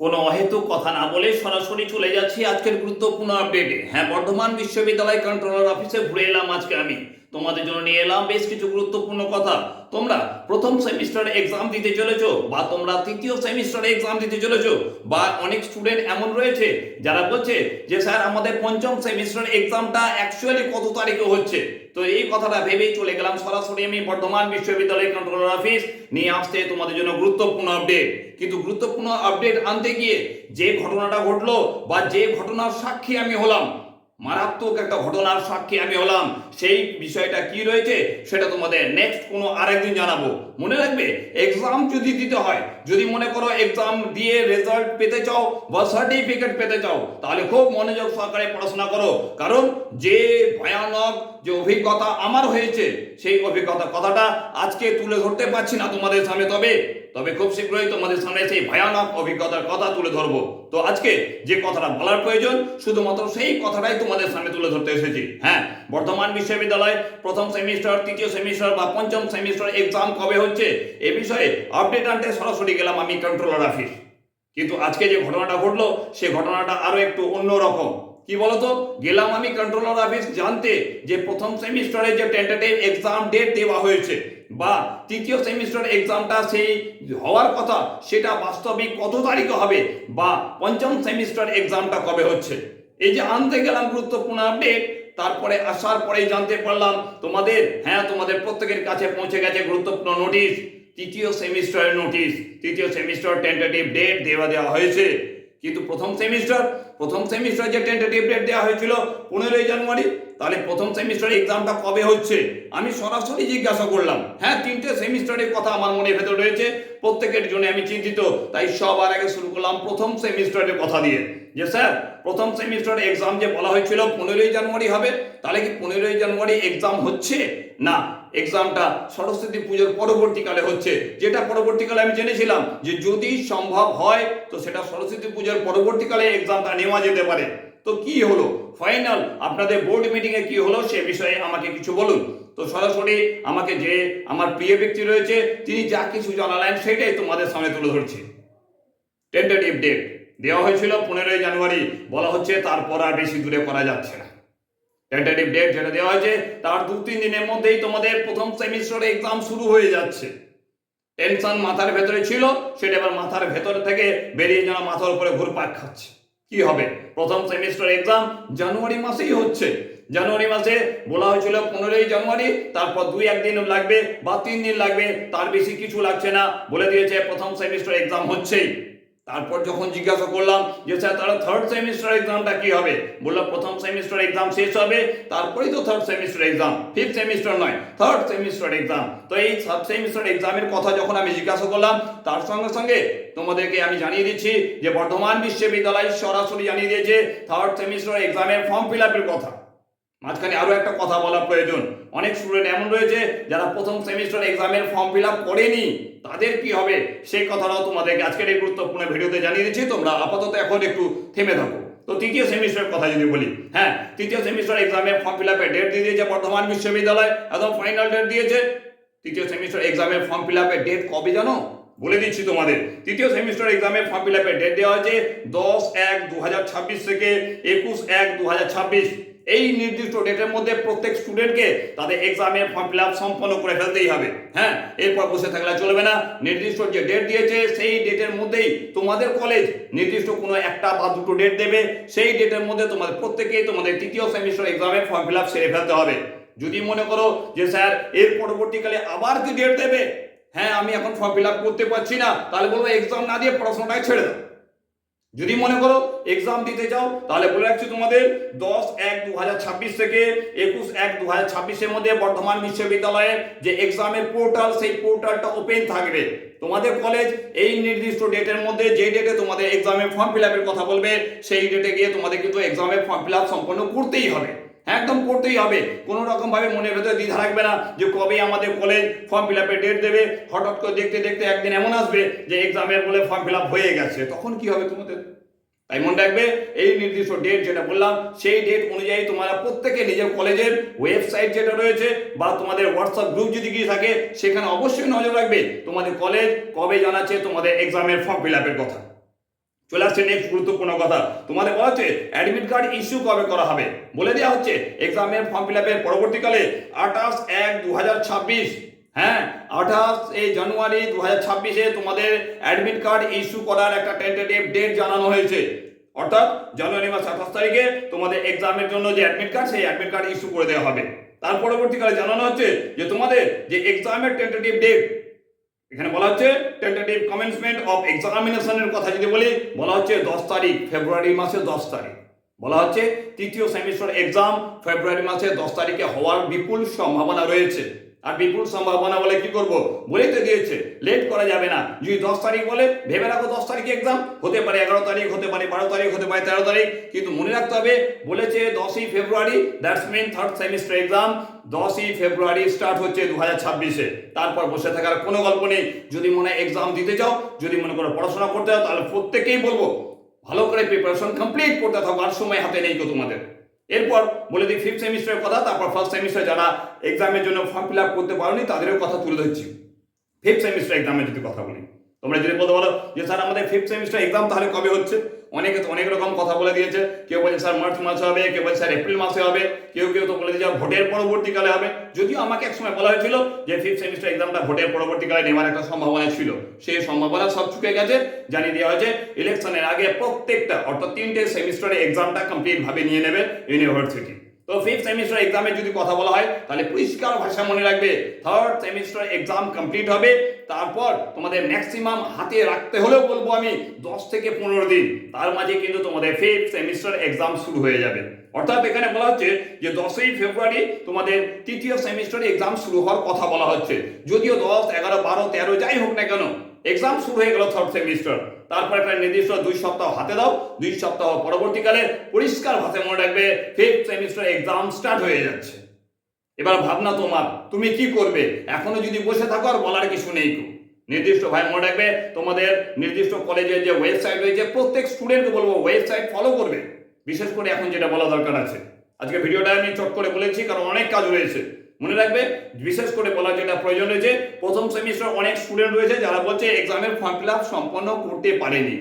কোনো অহেতুক কথা না বলে সরাসরি চলে যাচ্ছি আজকের গুরুত্বপূর্ণ আপডেটে হ্যাঁ বর্ধমান বিশ্ববিদ্যালয় কন্ট্রোলার অফিসে ঘুরে এলাম আজকে আমি। তোমাদের জন্য নিয়ে এলাম বেশ কিছু গুরুত্বপূর্ণ কথা। তোমরা প্রথম সেমিস্টারে এক্সাম দিতে চলেছো বা তোমরা তৃতীয় সেমিস্টারে এক্সাম দিতে চলেছো বা অনেক স্টুডেন্ট এমন রয়েছে যারা বলছে যে, স্যার, আমাদের পঞ্চম সেমিস্টার এক্সামটা অ্যাকচুয়ালি কত তারিখে হচ্ছে? তো এই কথাটা ভেবেই চলে গেলাম। সরাসরি আমি বর্ধমান বিশ্ববিদ্যালয় কন্ট্রোলার অফিস নিয়ে আসতে তোমাদের জন্য গুরুত্বপূর্ণ আপডেট কিন্তু গুরুত্বপূর্ণ আপডেট আনতে গিয়ে যে ঘটনাটা ঘটলো বা যে ঘটনার সাক্ষী আমি হলাম, মারাত্মক একটা ঘটনার সাক্ষী আমি হলাম। সেই বিষয়টা কি রয়েছে সেটা তোমাদের নেক্সট কোনো আরেকদিন জানাব। মনে রাখবে এক্সাম যদি দিতে হয়, যদি মনে করো এক্সাম দিয়ে রেজাল্ট পেতে চাও বা সার্টিফিকেট পেতে চাও, তাহলে খুব মনোযোগ সহকারে পড়াশোনা করো। কারণ যে ভয়ানক যে অভিজ্ঞতা আমার হয়েছে, সেই অভিজ্ঞতা কথাটা আজকে তুলে ধরতে পারছি না তোমাদের সামনে। তবে তবে খুব শীঘ্রই তোমাদের সামনে সেই ভয়ানক অভিজ্ঞতার কথা তুলে ধরবো। তো আজকে যে কথাটা বলার প্রয়োজন, শুধুমাত্র সেই কথাটাই তোমাদের সামনে তুলে ধরতে এসেছি। হ্যাঁ বর্তমান বিশ্ববিদ্যালয় প্রথম সেমিস্টার, তৃতীয় সেমিস্টার বা পঞ্চম সেমিস্টার এক্সাম কবে হচ্ছে? এ বিষয়ে আপডেট আনতে সরাসরি গেলাম আমি কন্ট্রোলার অফিস কিন্তু আজকে যে ঘটনাটা ঘটলো, সে ঘটনাটা আরও একটু অন্যরকম কি বলতো? গেলাম আমি কন্ট্রোলার অফিস জানতে যে প্রথম সেমিস্টারে যে টেন্টেটিভ এক্সাম ডেট দেওয়া হয়েছে বা তৃতীয় সেমিস্টার এক্সামটা সেই হওয়ার কথা, সেটা বাস্তবিক কত তারিখে হবে বা পঞ্চম সেমিস্টার এক্সামটা কবে হচ্ছে? এই যে আনতে গেলাম গুরুত্বপূর্ণ আপডেট তারপরে আসার পরেই জানতে পারলাম, তোমাদের হ্যাঁ তোমাদের প্রত্যেকের কাছে পৌঁছে গেছে গুরুত্বপূর্ণ নোটিশ তৃতীয় সেমিস্টারের নোটিশ তৃতীয় সেমিস্টার টেন্টেটিভ ডেট দেওয়া দেওয়া হয়েছে। কিন্তু প্রথম সেমিস্টার প্রথম সেমিস্টার যে টেন্টেটিভ ডেট দেওয়া হয়েছিল পনেরোই জানুয়ারি, তাহলে প্রথম সেমিস্টার এক্সামটা কবে হচ্ছে? আমি সরাসরি জিজ্ঞাসা করলাম। হ্যাঁ তিনটে সেমিস্টারের কথা আমার মনে ভেতর রয়েছে, প্রত্যেকের জন্য আমি চিন্তিত, তাই সবার আগে শুরু করলাম প্রথম সেমিস্টারের কথা দিয়ে। যে স্যার প্রথম সেমিস্টার এক্সাম যে বলা হয়েছিল পনেরোই জানুয়ারি হবে, তাহলে কি পনেরোই জানুয়ারি এক্সাম হচ্ছে? না এক্সামটা সরস্বতী পুজোর পরবর্তীকালে হচ্ছে। যেটা পরবর্তীকালে আমি জেনেছিলাম যে যদি সম্ভব হয়, তো সেটা সরস্বতী পুজোর পরবর্তীকালে এক্সামটা নেওয়া যেতে পারে। তো কি হলো? ফাইনাল আপনাদের বোর্ড মিটিং এ কি হলো সে বিষয়ে আমাকে কিছু বলুন। তো সরাসরি আমাকে যে আমার প্রিয় ব্যক্তি রয়েছে, তিনি যা কিছু জানালেন সেটাই তোমাদের সামনে তুলে ধরছি। টেন্টেটিভ ডেট দেওয়া হয়েছিল পনেরোই জানুয়ারি। বলা হচ্ছে তারপর আর বেশি দূরে করা যাচ্ছে না। টেন্টেটিভ ডেট যেটা দেওয়া হয়েছে, তার দু তিন দিনের মধ্যেই তোমাদের প্রথম সেমিস্টারে এক্সাম শুরু হয়ে যাচ্ছে। টেনশন মাথার ভেতরে ছিল, সেটা এবার মাথার ভেতর থেকে বেরিয়ে যেন মাথার উপরে ঘুরপাক খাচ্ছে। কি হবে? প্রথম সেমিস্টার এক্সাম জানুয়ারি মাসেই হচ্ছে। জানুয়ারি মাসে বলা হয়েছিল পনেরোই জানুয়ারি, তারপর দুই একদিন লাগবে বা তিন দিন লাগবে, তার বেশি কিছু লাগছে না বলে দিয়েছে প্রথম সেমিস্টার এক্সাম হচ্ছেই। তারপর যখন জিজ্ঞাসা করলাম যে, স্যার, তাহলে থার্ড সেমিস্টার এক্সামটা কি হবে? বলল প্রথম সেমিস্টার এক্সাম শেষ হবে, তারপরেই তো third semester exam fifth semester নয় থার্ড সেমিস্টার এক্সাম তো এই সাব সেমিস্টার এক্সামের কথা যখন আমি জিজ্ঞাসা করলাম, তার সঙ্গে সঙ্গে তোমাদেরকে আমি জানিয়ে দিচ্ছি যে, বর্ধমান বিশ্ববিদ্যালয় সরাসরি জানিয়ে দিয়েছে থার্ড সেমিস্টার এক্সামের ফর্ম ফিল আপের কথা। মাঝখানে আরও একটা কথা বলা প্রয়োজন। অনেক স্টুডেন্ট এমন রয়েছে যারা প্রথম সেমিস্টার এক্সামের ফর্ম ফিল আপ করেনি। তাদের কি হবে? সেই কথাটাও তোমাদেরকে আজকের এই গুরুত্বপূর্ণ ভিডিওতে জানিয়ে দিচ্ছি। তোমরা আপাতত এখন একটু থেমে থাকো। তো তৃতীয় সেমিস্টারের কথা যদি বলি হ্যাঁ তৃতীয় সেমিস্টার এক্সামের ফর্ম ফিল আপের ডেট দিয়ে দিয়েছে বর্ধমান বিশ্ববিদ্যালয়। একদম ফাইনাল ডেট দিয়েছে। তৃতীয় সেমিস্টার এক্সামের ফর্ম ফিল আপের ডেট কবে জানো? বলে দিচ্ছি তোমাদের। তৃতীয় সেমিস্টার এক্সামের ফর্ম ফিল আপের ডেট দেওয়া হয়েছে দশ এক দু হাজার ছাব্বিশ থেকে একুশ এক দু হাজার ছাব্বিশ। এই নির্দিষ্ট ডেটের মধ্যে প্রত্যেক স্টুডেন্টকে তাদের এক্সামের ফর্ম ফিল আপ সম্পন্ন করে ফেলতেই হবে। হ্যাঁ এরপর বসে থাকলে চলবে না। নির্দিষ্ট যে ডেট দিয়েছে, সেই ডেটের মধ্যেই তোমাদের কলেজ নির্দিষ্ট কোনো একটা বা দুটো ডেট দেবে। সেই ডেটের মধ্যে তোমাদের প্রত্যেকেই তোমাদের তৃতীয় সেমিস্টার এক্সামের ফর্ম ফিল আপ সেরে ফেলতে হবে। যদি মনে করো যে, স্যার, এর পরবর্তীকালে আবার কি ডেট দেবে? হ্যাঁ আমি এখন ফর্ম ফিল আপ করতে পারছি না। তাহলে বলব এক্সাম না দিয়ে পড়াশোনাটাই ছেড়ে দাও। যদি মনে করো এক্সাম দিতে চাও, তাহলে বলে রাখছি তোমাদের দশ এক দু হাজার ছাব্বিশ থেকে একুশ এক দু হাজার ছাব্বিশের মধ্যে বর্ধমান বিশ্ববিদ্যালয়ের যে এক্সামের পোর্টাল সেই পোর্টালটা ওপেন থাকবে। তোমাদের কলেজ এই নির্দিষ্ট ডেটের মধ্যে যে ডেটে তোমাদের এক্সামের ফর্ম ফিল আপের কথা বলবে, সেই ডেটে গিয়ে তোমাদের কিন্তু এক্সামের ফর্ম ফিল আপ সম্পন্ন করতেই হবে। একদম করতেই হবে। কোনো রকম ভাবে মনের ভেতরে দ্বিধা রাখবে না যে কবে আমাদের কলেজ ফর্ম ফিল আপের ডেট দেবে। হঠাৎ করে দেখতে দেখতে একদিন এমন আসবে যে এক্সামের বলে ফর্ম ফিল আপ হয়ে গেছে। তখন কি হবে তোমাদের? তাই মনে রাখবে, এই নির্দিষ্ট ডেট যেটা বললাম, সেই ডেট অনুযায়ী তোমরা প্রত্যেকে নিজের কলেজের ওয়েবসাইট যেটা রয়েছে বা তোমাদের হোয়াটসঅ্যাপ গ্রুপ যদি গিয়ে থাকে, সেখানে অবশ্যই নজর রাখবে তোমাদের কলেজ কবে জানাচ্ছে তোমাদের এক্সামের ফর্ম ফিল আপের কথা। চলে আসছে নেক্সট গুরুত্বপূর্ণ কথা। তোমাদের বলা হচ্ছে অ্যাডমিট কার্ড ইস্যু কবে করা হবে? বলে দেওয়া হচ্ছে এক্সামের ফর্ম ফিল আপের পরবর্তীকালে আঠাশ এক দু হ্যাঁ আঠাশ এই জানুয়ারি দু হাজার ছাব্বিশে তোমাদের অ্যাডমিট কার্ড ইস্যু করার একটা টেন্টেটিভ ডেট জানানো হয়েছে। অর্থাৎ জানুয়ারি মাস আঠাশ তারিখে তোমাদের এক্সামের জন্য যে অ্যাডমিট কার্ড সেই অ্যাডমিট কার্ড ইস্যু করে দেওয়া হবে। তার পরবর্তীকালে জানানো হচ্ছে যে তোমাদের যে এক্সামের টেন্টেটিভ ডেট এখানে বলা হচ্ছে টেন্টেটিভ কমেন্সমেন্ট অফ এক্সামিনেশনের কথা যদি বলি, বলা হচ্ছে দশ তারিখ ফেব্রুয়ারি মাসে দশ তারিখ। বলা হচ্ছে তৃতীয় সেমিস্টার এক্সাম ফেব্রুয়ারি মাসে দশ তারিখে হওয়ার বিপুল সম্ভাবনা রয়েছে। আর বিপুল সম্ভাবনা বলে কি করব? বলেই তো দিয়েছে। লেট করা যাবে না। যদি দশ তারিখ বলে, ভেবে রাখো দশ তারিখে এক্সাম হতে পারে এগারো তারিখ, হতে পারে বারো তারিখ, হতে পারে তেরো তারিখ। কিন্তু মনে রাখতে হবে, বলেছে দশই February that's mean third semester exam দশই ফেব্রুয়ারি স্টার্ট হচ্ছে দু হাজার ছাব্বিশে। তারপর বসে থাকার কোনো গল্প নেই। যদি মনে এক্সাম দিতে চাও, যদি মনে করো পড়াশোনা করতে চাও, তাহলে প্রত্যেকেই বলব, ভালো করে প্রিপারেশন কমপ্লিট করতে থাকো। আর সময় হাতে নেই তো তোমাদের। এরপর বলে দিই ফিফথ সেমিস্টারের কথা, তারপর ফার্স্ট সেমিস্টার যারা এক্সামের জন্য ফর্ম ফিল আপ করতে পারেনি, তাদেরও কথা তুলে ধরছি। ফিফথ সেমিস্টার এক্সামের যদি কথা বলি। তোমরা যদি বলতে পারো যে স্যার, আমাদের ফিফথ সেমিস্টার এক্সাম তাহলে কবে হচ্ছে? অনেকে অনেক রকম কথা বলে দিয়েছে। কেউ বলছে, স্যার মার্চ মাসে হবে। কেউ বলছে, স্যার এপ্রিল মাসে হবে। কেউ কেউ তো বলে দিয়েছে ভোটের পরবর্তীকালে হবে। যদিও আমাকে একসময় বলা হয়েছিল যে ফিফথ সেমিস্টার এক্সামটা ভোটের পরবর্তীকালে নেওয়ার একটা সম্ভাবনা ছিল। সেই সম্ভাবনা সব চুকে গেছে। জানিয়ে দেওয়া হয়েছে, ইলেকশনের আগে প্রত্যেকটা, অর্থাৎ তিনটে সেমিস্টারে এক্সামটা কমপ্লিট ভাবে নিয়ে নেবে ইউনিভার্সিটি তো ফিফথ সেমিস্টার এক্সামের যদি কথা বলা হয়, তাহলে পরিষ্কার ভাষা মনে রাখবে। থার্ড সেমিস্টার এক্সাম কমপ্লিট হবে। তারপর তোমাদের ম্যাক্সিমাম হাতে রাখতে হলেও বলব আমি দশ থেকে পনেরো দিন। তার মাঝে কিন্তু তোমাদের ফিফথ সেমিস্টার এক্সাম শুরু হয়ে যাবে। অর্থাৎ এখানে বলা হচ্ছে যে দশই ফেব্রুয়ারি তোমাদের তৃতীয় সেমিস্টার এক্সাম শুরু হওয়ার কথা বলা হচ্ছে। যদিও দশ, এগারো, বারো, তেরো, যাই হোক না কেন এক্সাম শুরু হয়ে গেল থার্ড সেমিস্টার তারপর একটা নির্দিষ্ট দুই সপ্তাহ হাতে দাও, দুই সপ্তাহ পরবর্তীকালে পরিষ্কার ভাষায় মনে রাখবে ফিফথ সেমিস্টার এক্সাম স্টার্ট হয়ে যাচ্ছে। এবার ভাবনা তোমার, তুমি কি করবে? এখনও যদি বসে থাকো আর বলার কিছু নেই কো নির্দিষ্ট ভাই মনে রাখবে, তোমাদের নির্দিষ্ট কলেজের যে ওয়েবসাইট রয়েছে, প্রত্যেক স্টুডেন্টকে বলব ওয়েবসাইট ফলো করবে। বিশেষ করে এখন যেটা বলা দরকার আছে। আজকে ভিডিওটা আমি চট করে বলেছি, কারণ অনেক কাজ রয়েছে। মনে রাখবে, বিশেষ করে বলা যেটা প্রয়োজন রয়েছে, প্রথম সেমিস্টার অনেক স্টুডেন্ট রয়েছে যারা বলছে এক্সামের ফর্ম ফিল সম্পন্ন করতে পারেনি।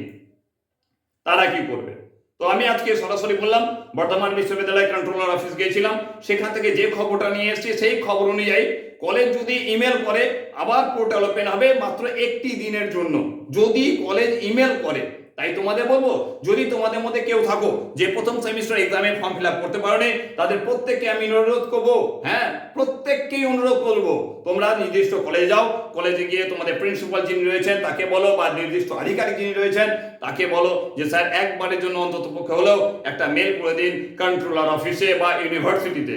তারা কি করবে? তো আমি আজকে সরাসরি বললাম, বর্ধমান বিশ্ববিদ্যালয় কন্ট্রোলার অফিস গিয়েছিলাম। সেখান থেকে যে খবরটা নিয়ে এসেছি, সেই খবর অনুযায়ী কলেজ যদি ইমেল করে, আবার পোর্টাল ওপেন হবে মাত্র একটি দিনের জন্য। যদি কলেজ ইমেল করে তাই তোমাদের বলব, যদি তোমাদের মধ্যে কেউ থাকো, যে প্রথম সেমিস্টার এক্সামে ফর্ম ফিল আপ করতে পারো তাদের প্রত্যেককে আমি অনুরোধ করব হ্যাঁ প্রত্যেককেই অনুরোধ করব, তোমরা নির্দিষ্ট কলেজে যাও কলেজে গিয়ে তোমাদের প্রিন্সিপাল যিনি রয়েছেন, তাকে বলো বা নির্দিষ্ট আধিকারিক যিনি রয়েছেন, তাকে বলো যে স্যার, একবারের জন্য অন্তত পক্ষে হলেও একটা মেল করে দিন কন্ট্রোলার অফিসে বা ইউনিভার্সিটিতে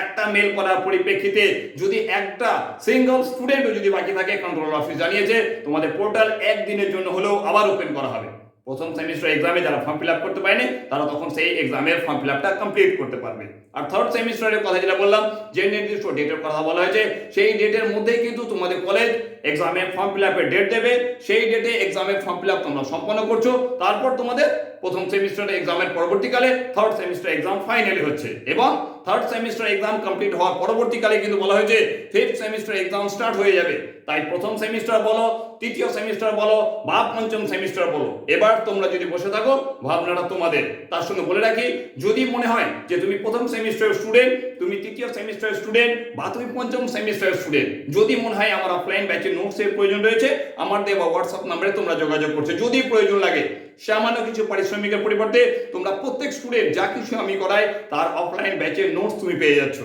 একটা মেল করার পরিপ্রেক্ষিতে যদি একটা সিঙ্গল স্টুডেন্টও যদি বাকি থাকে কন্ট্রোলার অফিস জানিয়েছে, তোমাদের পোর্টাল একদিনের জন্য হলেও আবার ওপেন করা হবে। প্রথম সেমিস্টার এক্সামে যারা ফর্ম ফিল আপ করতে পারেনি, তারা তখন সেই এক্সামের ফর্ম ফিল আপটা কমপ্লিট করতে পারবে। আর থার্ড সেমিস্টারের কথা যেটা বললাম, যে নির্দিষ্ট ডেটের কথা বলা হয়েছে, সেই ডেটের মধ্যেই কিন্তু তোমাদের কলেজ এক্সামের ফর্ম ফিল আপের ডেট দেবে, সেই ডেটে এক্সামের ফর্ম ফিল আপ তোমরা সম্পন্ন করছ। তারপর তোমাদের প্রথম সেমিস্টার এক্সামের পরবর্তীকালে থার্ড সেমিস্টার এক্সাম ফাইনালি হচ্ছে। এবং থার্ড সেমিস্টার এক্সাম কমপ্লিট হওয়ার পরবর্তীকালে কিন্তু বলা হয়েছে ফিফথ সেমিস্টার এক্সাম স্টার্ট হয়ে যাবে। তাই প্রথম সেমিস্টার বলো, তৃতীয় সেমিস্টার বলো, বা পঞ্চম সেমিস্টার বলো। এবার তোমরা যদি বসে থাকো, ভাবনাটা তোমাদের। তার সঙ্গে বলে রাখি, যদি মনে হয় যে তুমি প্রথম সেমিস্টার স্টুডেন্ট তুমি তৃতীয় সেমিস্টার স্টুডেন্ট বা তুমি পঞ্চম সেমিস্টার স্টুডেন্ট যদি মনে হয় আমার অফলাইন ব্যাচের নোটসের প্রয়োজন রয়েছে। আমার দেওয়া হোয়াটসঅ্যাপ নাম্বারে তোমরা যোগাযোগ করছ। যদি প্রয়োজন লাগে, সামান্য কিছু পারিশ্রমিকের পরিবর্তে তোমরা প্রত্যেক স্টুডেন্ট যা কিছু আমি করাই, তার অফলাইন ব্যাচের নোটস তুমি পেয়ে যাচ্ছ।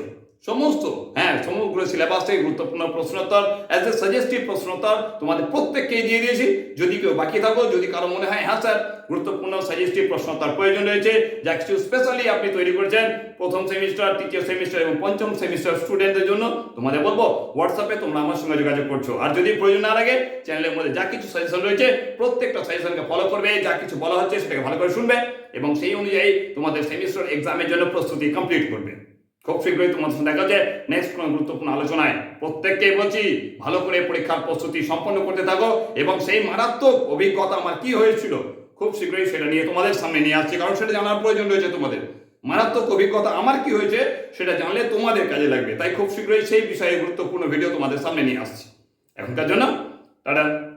সমস্ত হ্যাঁ সমগ্র সিলেবাস থেকে গুরুত্বপূর্ণ প্রশ্নোত্তর অ্যাজ এ সাজেস্টিভ প্রশ্নোত্তর তোমাদের প্রত্যেককেই দিয়ে দিয়েছি। যদি কেউ বাকি থাকো, যদি কারও মনে হয় হ্যাঁ স্যার, গুরুত্বপূর্ণ সাজেস্টিভ প্রশ্নোত্তর প্রয়োজন রয়েছে যা কিছু স্পেশালি আপনি তৈরি করেছেন, প্রথম সেমিস্টার তৃতীয় সেমিস্টার এবং পঞ্চম সেমিস্টার স্টুডেন্টদের জন্য, তোমাদের বলব হোয়াটসঅ্যাপে তোমরা আমার সঙ্গে যোগাযোগ করছ। আর যদি প্রয়োজন না লাগে চ্যানেলের মধ্যে যা কিছু সাজেশন রয়েছে, প্রত্যেকটা সাজেশনকে ফলো করবে, যা কিছু বলা হচ্ছে সেটাকে ভালো করে শুনবে এবং সেই অনুযায়ী তোমাদের সেমিস্টার এক্সামের জন্য প্রস্তুতি কমপ্লিট করবে। খুব শীঘ্রই তোমাদের সাথে দেখা যায় নেক্সট কোনো গুরুত্বপূর্ণ আলোচনায় প্রত্যেককেই বলছি, ভালো করে পরীক্ষার প্রস্তুতি সম্পন্ন করতে থাকো এবং সেই মারাত্মক অভিজ্ঞতা আমার কি হয়েছিল, খুব শীঘ্রই সেটা নিয়ে তোমাদের সামনে নিয়ে আসছি। কারণ সেটা জানার প্রয়োজন রয়েছে তোমাদের। মারাত্মক অভিজ্ঞতা আমার কি হয়েছে, সেটা জানলে তোমাদের কাজে লাগবে। তাই খুব শীঘ্রই সেই বিষয়ে গুরুত্বপূর্ণ ভিডিও তোমাদের সামনে নিয়ে আসছি। এখনকার জন্য, টাটা।